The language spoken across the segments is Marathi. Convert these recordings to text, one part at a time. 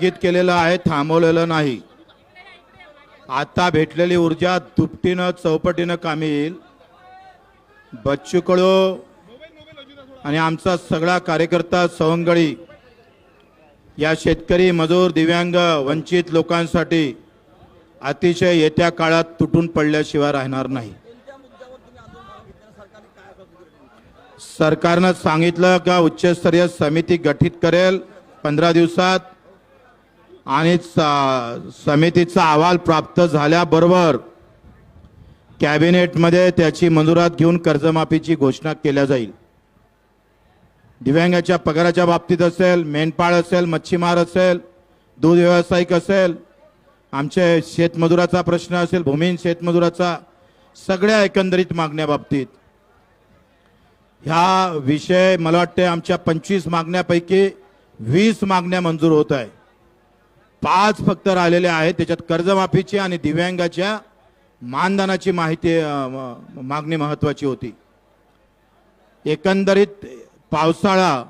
स्थगित केलेलं आहे थांबवलेलं नाही. आता भेटलेली ऊर्जा दुपटीनं चौपटीनं कामी येईल. बच्चू कळू आणि आमचा सगळा कार्यकर्ता सवंगळी या शेतकरी मजूर दिव्यांग वंचित लोकांसाठी अतिशय येत्या काळात तुटून पडल्याशिवाय राहणार नाही. सरकारनं सांगितलं का उच्चस्तरीय समिती गठीत करेल पंधरा दिवसात आणि समितीचा अहवाल प्राप्त झाल्याबरोबर कॅबिनेटमध्ये त्याची मंजुरात घेऊन कर्जमाफीची घोषणा केल्या जाईल. दिव्यांगाच्या पगाराच्या बाबतीत असेल मेंढपाळ असेल मच्छीमार असेल दूध व्यावसायिक असेल आमचे शेतमजुराचा प्रश्न असेल भूमिहीन शेतमजुराचा सगळ्या एकंदरीत मागण्या बाबतीत. ह्या विषय मला वाटते आमच्या पंचवीस मागण्यापैकी वीस मागण्या मंजूर होत आहे पाच फक्त राहिलेले आहेत. त्याच्यात कर्जमाफीची आणि दिव्यांगाच्या मानधनाची माहिती मागणी महत्वाची होती. एकंदरीत पावसाळा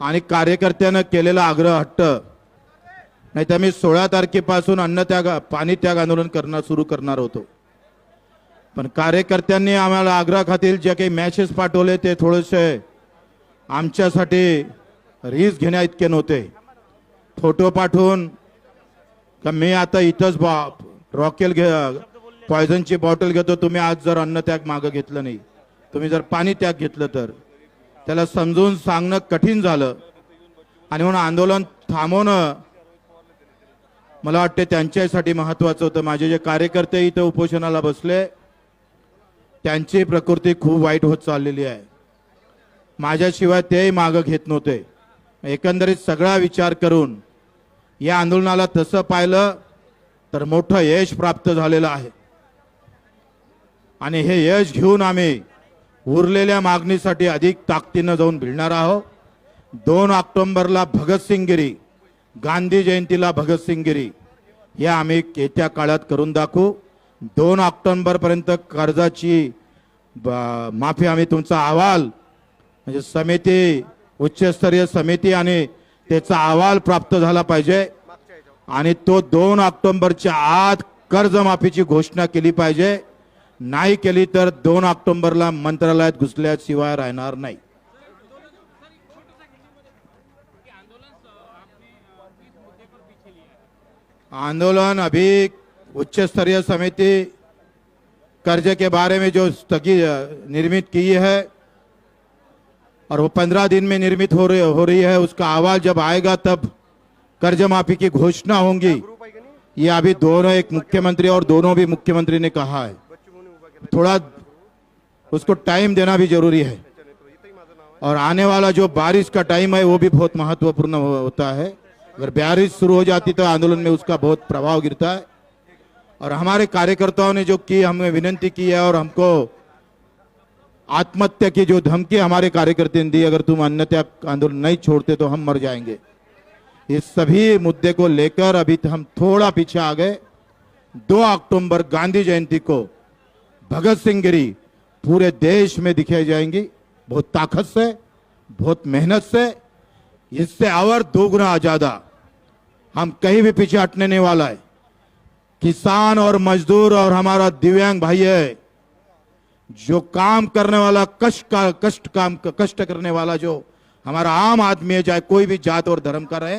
आणि कार्यकर्त्यानं केलेला आग्रह हट्ट नाही तर मी सोळा तारखेपासून अन्न त्याग पाणी त्याग आंदोलन करणार सुरू करणार होतो. पण कार्यकर्त्यांनी आम्हाला आग्रह खातील जे काही मॅसेज पाठवले ते थोडेसे आमच्यासाठी रीस घेण्या इतके नव्हते. फोटो पाठवून. का मी आता इथंच बा रॉकेल घे पॉयझनची बॉटल घेतो. तुम्ही आज जर अन्न त्याग मागं घेतलं नाही. तुम्ही जर पाणी त्याग घेतलं तर. त्याला समजून सांगणं कठीण झालं. आणि म्हणून आंदोलन थांबवणं मला वाटते त्यांच्यासाठी महत्वाचं होतं. माझे जे कार्यकर्ते इथं उपोषणाला बसले त्यांची प्रकृती खूप वाईट होत चाललेली आहे. माझ्याशिवाय तेही मागं घेत नव्हते. एकंदरीत सगळा विचार करून या आंदोलनाला तसं पाहिलं तर मोठं यश प्राप्त झालेलं आहे. आणि हे यश घेऊन आम्ही उरलेल्या मागणीसाठी अधिक ताकदीनं जाऊन भिडणार आहोत. दोन ऑक्टोंबरला भगतसिंगगिरी गांधी जयंतीला भगतसिंगगिरी हे आम्ही येत्या काळात करून दाखवू. दोन ऑक्टोंबरपर्यंत कर्जाची माफी आम्ही तुमचा अहवाल म्हणजे समिती उच्चस्तरीय समिती आणि त्याचा अहवाल प्राप्त झाला पाहिजे. आणि तो दोन ऑक्टोंबरच्या आत कर्जमाफीची घोषणा केली पाहिजे. नाही केली तर दोन ऑक्टोंबरला मंत्रालयात घुसल्याशिवाय राहणार नाही. आंदोलन अभी उच्च स्तरीय समिति कर्ज के बारे में जो स्थगित निर्मित की है और वो पंद्रह दिन में निर्मित हो रही हो रही है, उसका आवाज़ जब आएगा तब कर्ज माफ़ी की घोषणा होंगी। ये अभी दोनों एक मुख्यमंत्री और दोनों भी मुख्यमंत्री ने कहा है। थोड़ा उसको टाइम देना भी ज़रूरी है। और आने वाला जो बारिश का टाइम है, वो भी बहुत महत्वपूर्ण होता है। अगर बारिश शुरू हो जाती तो आंदोलन में उसका बहुत प्रभाव गिरता है। और हमारे कार्यकर्ताओं ने जो की हमें विनंती की है और हमको आत्महत्या की जो धमकी हमारे कार्यकर्ता ने दी, अगर तुम अन्यत्या आंदोलन नहीं छोड़ते तो हम मर जाएँगे। इस सभी मुद्दे को लेकर अभी तो हम थोड़ा पीछे आ गए। दो अक्टूबर गांधी जयंती को भगत सिंह गिरी पूरे देश में दिखाई जाएँगी। बहुत ताकत से, बहुत मेहनत से, इससे और दोगुना ज़्यादा हम कहीं भी पीछे हटने नहीं वाला है। किसान और मजदूर और हमारा दिव्यांग भाई है जो काम करने वाला, कष्ट का, कष्ट काम, कष्ट करने वाला जो हमारा आम आदमी है, चाहे कोई भी जात और धर्म का रहे,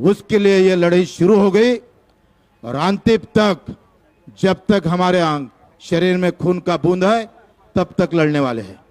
उसके लिए ये लड़ाई शुरू हो गई। और अंतिम तक, जब तक हमारे शरीर में खून का बूंद है, तब तक लड़ने वाले हैं।